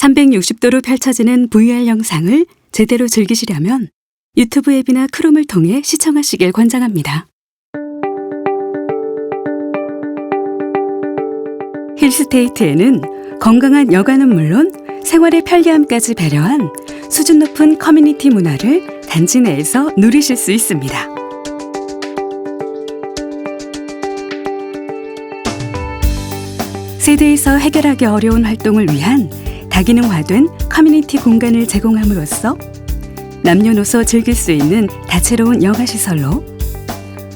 360도로 펼쳐지는 VR 영상을 제대로 즐기시려면 유튜브 앱이나 크롬을 통해 시청하시길 권장합니다. 힐스테이트에는 건강한 여가는 물론 생활의 편리함까지 배려한 수준 높은 커뮤니티 문화를 단지 내에서 누리실 수 있습니다. 세대에서 해결하기 어려운 활동을 위한 다기능화된 커뮤니티 공간을 제공함으로써 남녀노소 즐길 수 있는 다채로운 여가 시설로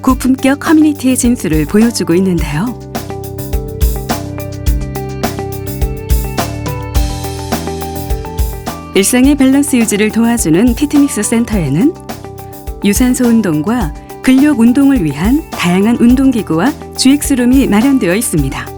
고품격 커뮤니티의 진수를 보여주고 있는데요. 일상의 밸런스 유지를 도와주는 피트니스 센터에는 유산소 운동과 근력 운동을 위한 다양한 운동기구와 GX룸이 마련되어 있습니다.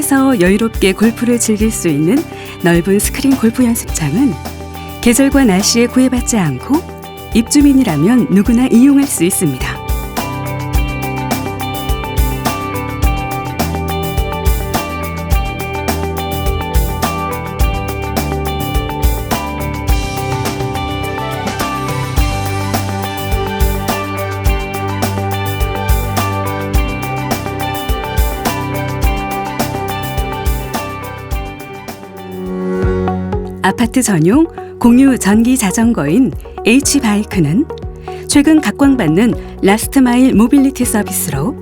실내에서 여유롭게 골프를 즐길 수 있는 넓은 스크린 골프 연습장은 계절과 날씨에 구애받지 않고 입주민이라면 누구나 이용할 수 있습니다. 아파트 전용 공유 전기 자전거인 H바이크는 최근 각광받는 라스트 마일 모빌리티 서비스로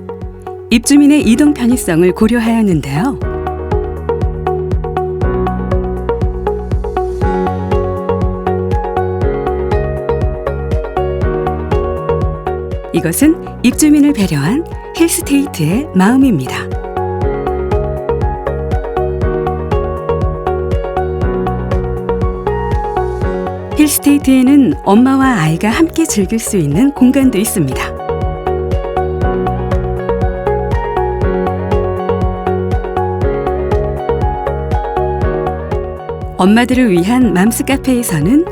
입주민의 이동 편의성을 고려하였는데요. 이것은 입주민을 배려한 힐스테이트의 마음입니다. 힐스테이트에는 엄마와 아이가 함께 즐길 수 있는 공간도 있습니다. 엄마들을 위한 맘스 카페에서는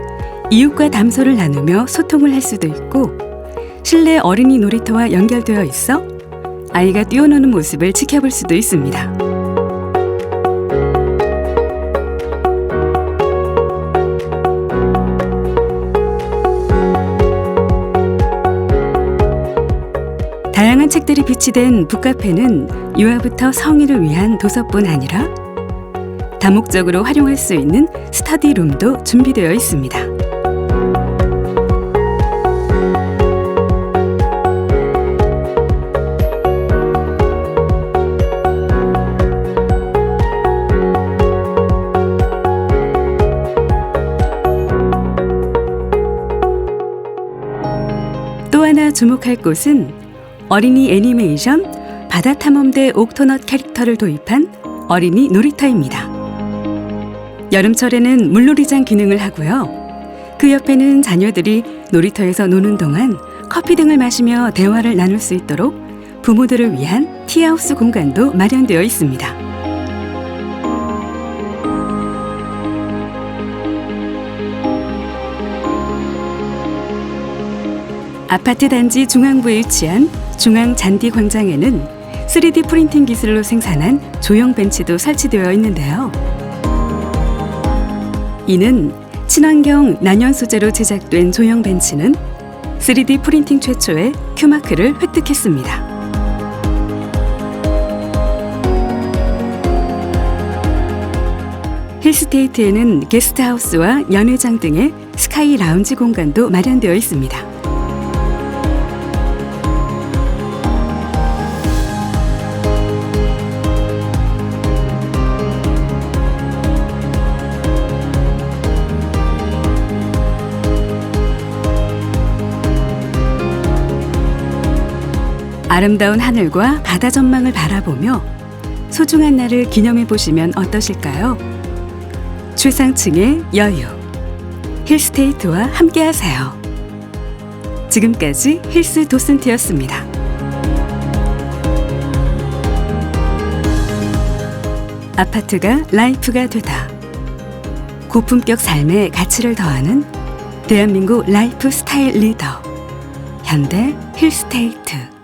이웃과 담소를 나누며 소통을 할 수도 있고 실내 어린이 놀이터와 연결되어 있어 아이가 뛰어노는 모습을 지켜볼 수도 있습니다. 다양한 책들이 비치된 북카페는 유아부터 성인을 위한 도서뿐 아니라 다목적으로 활용할 수 있는 스터디룸도 준비되어 있습니다. 또 하나 주목할 곳은 어린이 애니메이션 바다 탐험대 옥토넛 캐릭터를 도입한 어린이 놀이터입니다. 여름철에는 물놀이장 기능을 하고요. 그 옆에는 자녀들이 놀이터에서 노는 동안 커피 등을 마시며 대화를 나눌 수 있도록 부모들을 위한 티하우스 공간도 마련되어 있습니다. 아파트 단지 중앙부에 위치한 중앙 잔디 광장에는 3D 프린팅 기술로 생산한 조형 벤치도 설치되어 있는데요. 이는 친환경 난연 소재로 제작된 조형 벤치는 3D 프린팅 최초의 큐마크를 획득했습니다. 힐스테이트에는 게스트하우스와 연회장 등의 스카이 라운지 공간도 마련되어 있습니다. 아름다운 하늘과 바다 전망을 바라보며 소중한 날을 기념해 보시면 어떠실까요? 최상층의 여유 힐스테이트와 함께하세요. 지금까지 힐스 도슨트였습니다. 아파트가 라이프가 되다. 고품격 삶의 가치를 더하는 대한민국 라이프 스타일 리더. 현대 힐스테이트.